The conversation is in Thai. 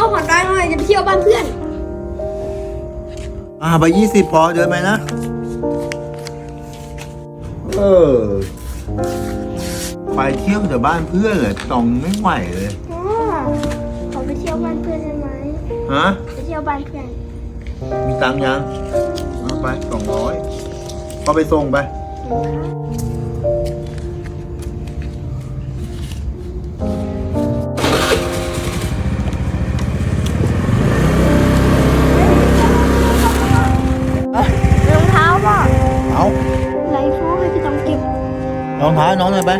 ขอผ่อนตังค์หน่อยจะไปเที่ยวบ้านเพื่อน อ่าไปยี่สิบพอเดินไปนะ เออ ไปเที่ยวแต่บ้านเพื่อนเลยตองไม่ไหวเลย อ๋อขอไปเที่ยวบ้านเพื่อนได้ไหมฮะ ไปเที่ยวบ้านเพื่อน มีตังค์ยังเอาไปสองร้อยก็ไปส่งไปครับ รองเท้าน้องเลยไป